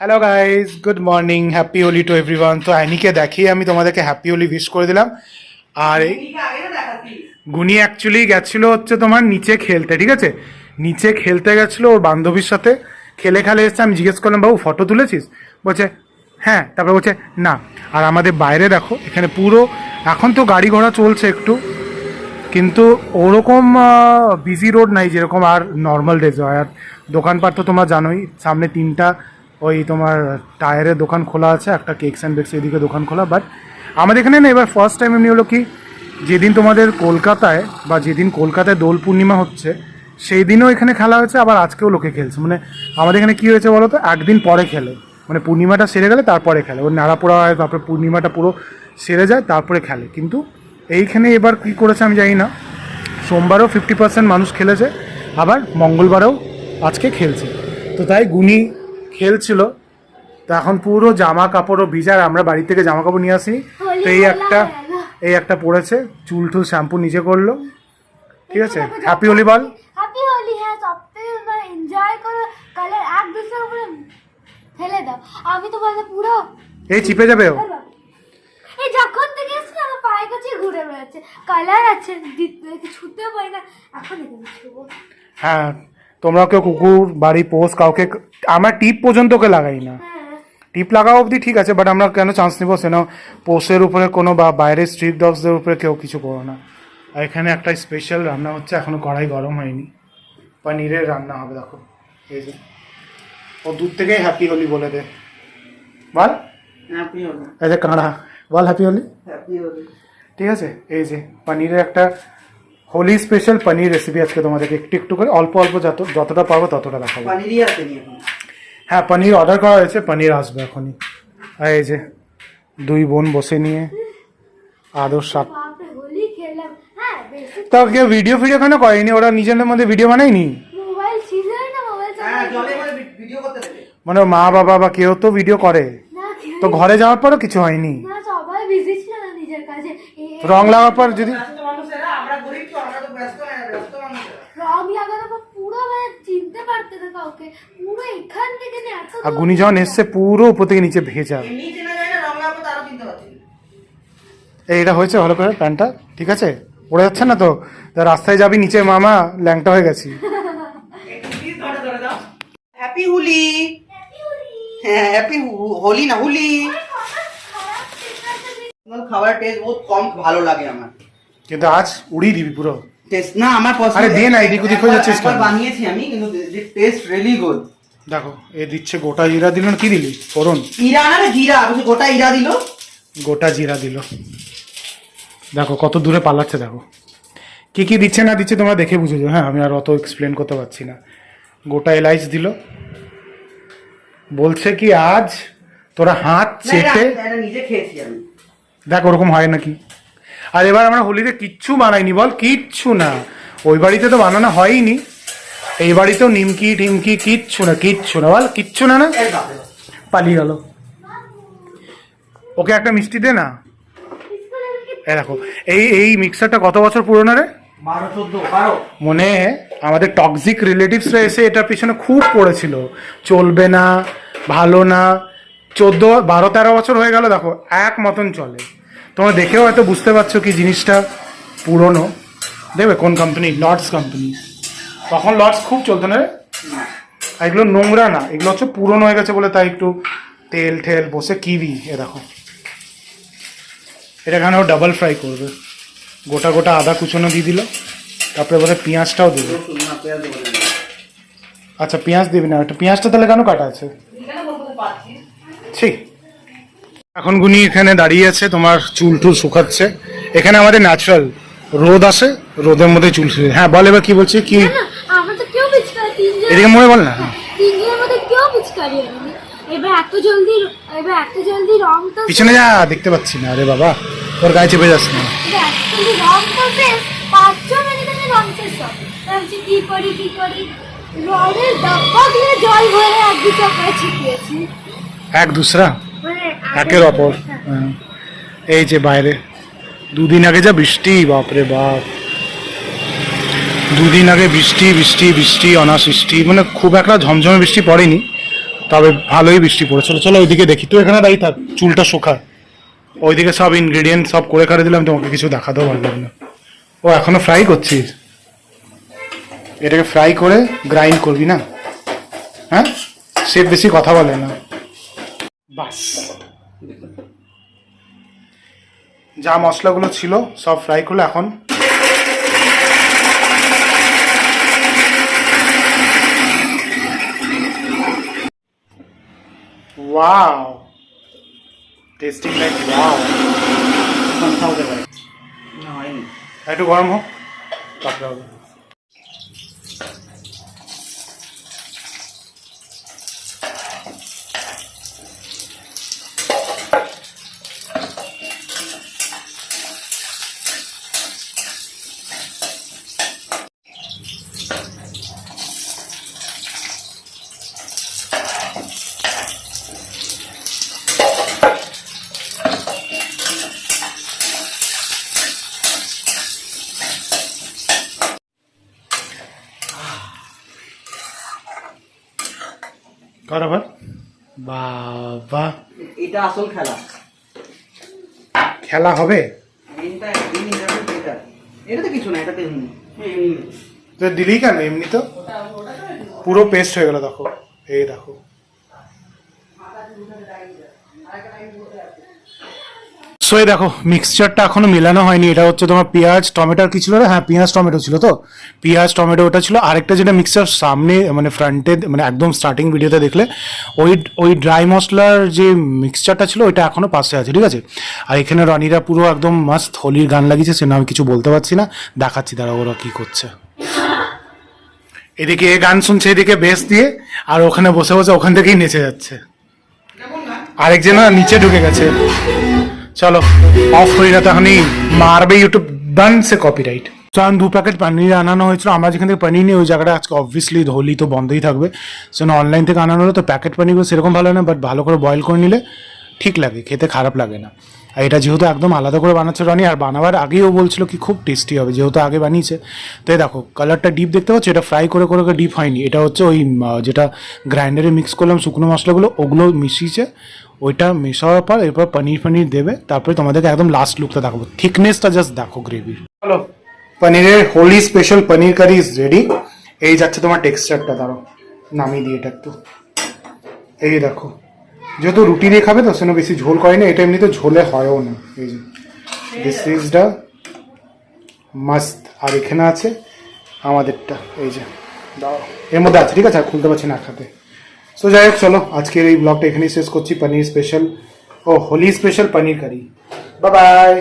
Hello guys good morning happy Holi to everyone তো অ্যানিকে দেখিয়ে আমি তোমাদেরকে হ্যাপি হোলি উইশ করে দিলাম। আর এই গুনি অ্যাকচুয়ালি গেছিল হচ্ছে তোমার নিচে খেলতে ঠিক আছে? নিচে খেলতে গেছিল ওর বান্ধবীর সাথে। খেলে খেলে এসছে আমি জিজ্ঞেস করলাম বাবু ফটো তুলেছিস? বলছে হ্যাঁ। তারপরে বলছে না। আর আমাদের বাইরে দেখো এখানে পুরো এখন তো গাড়ি ঘোড়া চলছে একটু। কিন্তু ওরকম বিজি রোড নাই যেরকম আর নর্মাল ডেজ হয়। আর দোকানপাট তো তোমরা জানোই সামনে তিনটা ওই তোমার টায়ারের দোকান খোলা আছে, একটা কেকস অ্যান্ড বেকস এদিকে দোকান খোলা বাট আমাদের এখানে না এবার ফার্স্ট টাইম এমনি হলো কি, যেদিন তোমাদের কলকাতায় বা যেদিন কলকাতায় দোল পূর্ণিমা হচ্ছে, সেই দিনও এখানে খেলা হয়েছে, আবার আজকেও লোকে খেলছে। মানে আমাদের এখানে কী হয়েছে বলো তো একদিন পরে খেলে। মানে পূর্ণিমাটা সেরে গেলে তারপরে খেলে। ওর নাড়াপোড়া হয়, তারপরে পূর্ণিমাটা পুরো সেরে যায়, তারপরে খেলে। কিন্তু এইখানে এবার কী করেছে আমি জানি না। সোমবারও ফিফটি পার্সেন্ট মানুষ খেলেছে, আবার মঙ্গলবারেও আজকে খেলছে। তো তাই গুনি খেলছিল। তো এখন পুরো জামা কাপড়ও ভিজার আমরা বাড়ি থেকে জামা কাপড় নিয়ে আসি। তো এই একটা এই একটা পড়েছে চুল টুল শ্যাম্পু নিজে করল। ঠিক আছে? হ্যাপি হোলি বল। হ্যাপি হোলি হ্যাঁ সব থেকে এনজয় করো। কালার এক দুসরার উপরে ফেলে দাও। আমি তো বলতে পুরো এই চিপে যাবে ও। এই যখন থেকে এসছি আমার পায়ের কাছে ঘুরে বেড়াচ্ছে। কালার আছে দিতে ছুতেও পারি না। এখন এখানে ছুবো। হ্যাঁ তোমরা কেউ কুকুর বাড়ি পোষ কাউকে আমরা টিপ পর্যন্ত ওকে লাগাই না। হ্যাঁ। টিপ লাগাও অবধি ঠিক আছে বাট আমরা কেন চান্স নিবো? সেন পোষের উপরে কোনো বা বাইরের স্ট্রিট ডগসদের উপরে কেউ কিছু করো না। আর এখানে একটা স্পেশাল রান্না হচ্ছে এখনও কড়াই গরম হয়নি। পনিরের রান্না হবে দেখো। এই যে। ও দূর থেকেই হ্যাপি হোলি বলে দে। বল। হ্যাপি হোলি এই যে কাঁড়া। বল হ্যাপি হোলি? হ্যাপি হোলি ঠিক আছে? এই যে পনিরের একটা হোলি স্পেশাল পনির রেসিপি আজকে তোমাদেরকে একটু একটু করে অল্প অল্প যত যতটা পারব ততটা দেখাবো। পানিরই আসেনি এখন। হ্যাঁ পনির অর্ডার করা হয়েছে পনির আসবে এখনই। এই যে দুই বোন বসে নিয়ে আদর খেললাম হ্যাঁ তা কেউ ভিডিও ফিডিও কেন করেনি ওরা নিজেদের মধ্যে ভিডিও বানায়নি? মোবাইল ছিল না মোবাইল হ্যাঁ মানে ভিডিও করতে দেবে। মানে ওর মা বাবা বা কেউ তো ভিডিও করে। তো ঘরে যাওয়ার পরও কিছু হয়নি? নিজের রং লাগার পর যদি ব্যস্ত মানুষেরা আমরা গরিব তো আমরা তো ব্যস্ত না ব্যস্ত মানুষেরা রং লাগানোর পর পুরো মানে চিনতে পারতে না কাউকে পুরো এখান থেকে নিয়ে এত আর গুনি যখন এসছে পুরো উপর থেকে নিচে ভেজা। এই এটা হয়েছে ভালো করে প্যান্টটা ঠিক আছে? পড়ে যাচ্ছে না তো? তা রাস্তায় যাবি নিচে মামা ল্যাংটা হয়ে গেছি। একটু please ধরে ধরে দাও। হ্যাপি হোলি হ্যাঁ হ্যাপি হোলি না হোলি খাবারের টেস্ট বহুত কম ভালো লাগে আমার। কিন্তু আজ উড়িয়ে দিবি পুরো। টেস্ট না আমার পছন্দ আরে দে না, এদিক ওদিক হয়ে যাচ্ছিস বানিয়েছি আমি কিন্তু টেস্ট রিয়েলি গুড দেখো এ দিচ্ছে গোটা জিরা দিল না কি দিলি? ফোড়ন ইরা না জিরা গোটা ইরা দিল। গোটা জিরা দিল। দেখো কত দূরে পালাচ্ছে দেখো। কি কি দিচ্ছে না দিচ্ছে তোমরা দেখে বুঝে যাও। হ্যাঁ আমি আর অত এক্সপ্লেন করতে পারছি না। গোটা এলাইচ দিল। বলছে কি আজ তোরা হাত চেটে এটা নিজে খেয়েছি আমি। দেখ ওরকম হয় নাকি? আর এবার আমরা হোলিতে কিচ্ছু বানাইনি বল কিচ্ছু না। ওই বাড়িতে তো বানানো হয়নি। এই বাড়িতেও নিমকি টিমকি কিচ্ছু না কিচ্ছু না। বল কিচ্ছু না না। পালিয়ে গেল। ওকে একটা মিষ্টি দে না? দেখো এই এই মিক্সারটা কত বছর পুরনো রে? মনে আমাদের টক্সিক রিলেটিভসরা এসে এটার পিছনে খুব পড়েছিল। চলবে না ভালো না। চোদ্দ বারো তেরো বছর হয়ে গেল দেখো এক মতন চলে। তোমরা দেখেও হয়তো বুঝতে পারছ কি জিনিসটা পুরনো। দেখবে কোন কোম্পানি লর্ডস কোম্পানি তখন লর্ডস খুব চলতো না রে? আর এগুলো নোংরা না এগুলো হচ্ছে পুরনো হয়ে গেছে বলে তাই একটু তেল ঠেল বসে কিবি এ দেখো। এটা এখানে ও ডাবল ফ্রাই করবে। গোটা গোটা আদা কুচনো দিয়ে দিল তারপরে বোধহয় পেঁয়াজটাও দেবো না। আচ্ছা পেঁয়াজ দিবি না একটা পেঁয়াজটা তাহলে কেন কাটা আছে? এখানে বলতে পারছি ঠিক এখন গুনি এখানে দাঁড়িয়ে আছে তোমার চুল টুল শুকাচ্ছে। এখানে আমাদের ন্যাচারাল রোদ আসে রোদের মধ্যে চুল শুয়ে হ্যাঁ বল এবার কি বলছি কি না আমরা তো কেউ পিচকারি তিনজন এদিকে মনে বল না। হ্যাঁ। তিনজনের মধ্যে কেউ পিচকারি হয়নি। এবার এত জলদি এবার এত জলদি রং তো পিছনে যা দেখতে পাচ্ছি না আরে বাবা তোর গায়ে চেপে যাস না। রং তো শেষ মিনিটে রং শেষ ভাবছি কি করি কি করি? রঙের ডাব্বা দিয়ে জল ভরে এক ছিটিয়েছি। এক দুসরা? মানে একের অপর হ্যাঁ। এই যে বাইরে দুদিন আগে যা বৃষ্টি বাপরে বাপ। দুদিন আগে বৃষ্টি বৃষ্টি বৃষ্টি, অনাসৃষ্টি মানে খুব একটা ঝমঝমে বৃষ্টি পড়েনি, তবে ভালোই বৃষ্টি পড়েছিল। চলো ওইদিকে দেখি, তুই এখানে দাঁড়িয়ে থাক, চুলটা শোকা ওইদিকে সব ইনগ্রিডিয়েন্ট সব করে করে দিলাম, তোমাকে কিছু দেখাতেও পারলাম না। ও, এখনও ফ্রাই করছিস? এটাকে ফ্রাই করে গ্রাইন্ড করবি না? হ্যাঁ? সে বেশি কথা বলে না। বাস। যা মশলাগুলো ছিল, সব ফ্রাই করল এখন ওয়াও টেস্টিং লাইক ওয়াও না হয়নি একটু গরম হোক তারপরে আবার বাবা। এটা আসল খেলা। খেলা হবে? এটা কিছু না এমনি। তো দিলি কেন এমনি তো? পুরো পেস্ট হয়ে গেল দেখো। এই দেখো। সো এই দেখো মিক্সচারটা এখনও মেলানো হয়নি। এটা হচ্ছে তোমার পেঁয়াজ, টমেটোর কি ছিল? হ্যাঁ পেঁয়াজ, টমেটো ছিল তো। পেঁয়াজ, টমেটো, ওটা ছিল। আরেকটা যেটা মিক্সচার সামনে মানে ফ্রন্টে মানে একদম স্টার্টিং ভিডিওতে দেখলে, ওই ওই ড্রাই মশলার যে মিক্সচারটা ছিল, ওইটা এখনও পাশে আছে, ঠিক আছে? আর এখানে রনিরা পুরো একদম মাস্ত হোলির গান লাগিয়েছে সেটা আমি কিছু বলতে পারছি না। দেখাচ্ছি তারা ওরা কী করছে। এদিকে এ গান শুনছে, এদিকে বেস দিয়ে, আর ওখানে বসে বসে ওখান থেকেই নেচে যাচ্ছে। আরেকজন নিচে ঢুকে গেছে। চলো অফ করি না তো এখনই মারবে ইউটিউব ডান সে কপিরাইট কারণ দু প্যাকেট পানির আনানো হয়েছিল। আমরা যেখান থেকে পনির নিই, ওই জায়গাটা আজকে অবভিয়াসলি হোলি তো বন্ধই থাকবে। সেজন্য অনলাইন থেকে আনানো হলো তো প্যাকেট পনিরগুলো সেরকম ভালো না বাট ভালো করে বয়েল করে নিলে ঠিক লাগে, খেতে খারাপ লাগে না। আর এটা যেহেতু একদম আলাদা করে বানাচ্ছে রনি, আর বানাবার আগেই ও বলছিল কি খুব টেস্টি হবে, যেহেতু আগে বানিয়েছে। তো দেখো কালারটা ডিপ দেখতে পাচ্ছ? এটা ফ্রাই করে করে ডিপ হয়নি। এটা হচ্ছে ওই যেটা গ্রাইন্ডারে মিক্স করলাম শুকনো মশলাগুলো, ওগুলো মিশিয়েছে। ওইটা মেশানোর পর এরপর পনির পনির দেবে, তারপরে তোমাদেরকে একদম লাস্ট লুকটা দেখাবো। থিকনেসটা জাস্ট দেখো গ্রেভির চলো, পনিরের Holi special paneer curry is ready এই যাচ্ছে তোমার টেক্সচারটা দাঁড়ো নামিয়ে দিয়ে এটা একটু। এই দেখো, যেহেতু রুটি দিয়ে খাবে তো, সেজন্য বেশি ঝোল করে না, এটা এমনিতে ঝোলে হয়ও না। এই যে দিস ইজ দ্য মাস্ত আর এখানে আছে আমাদেরটা, এই যে দাও এর মধ্যে আছে, ঠিক আছে? আর খুলতে পারছি না খাতে সো যাই হোক চলো আজকের এই ব্লগটা এখানেই শেষ করছি পনির স্পেশাল ও Holi special paneer curry bye bye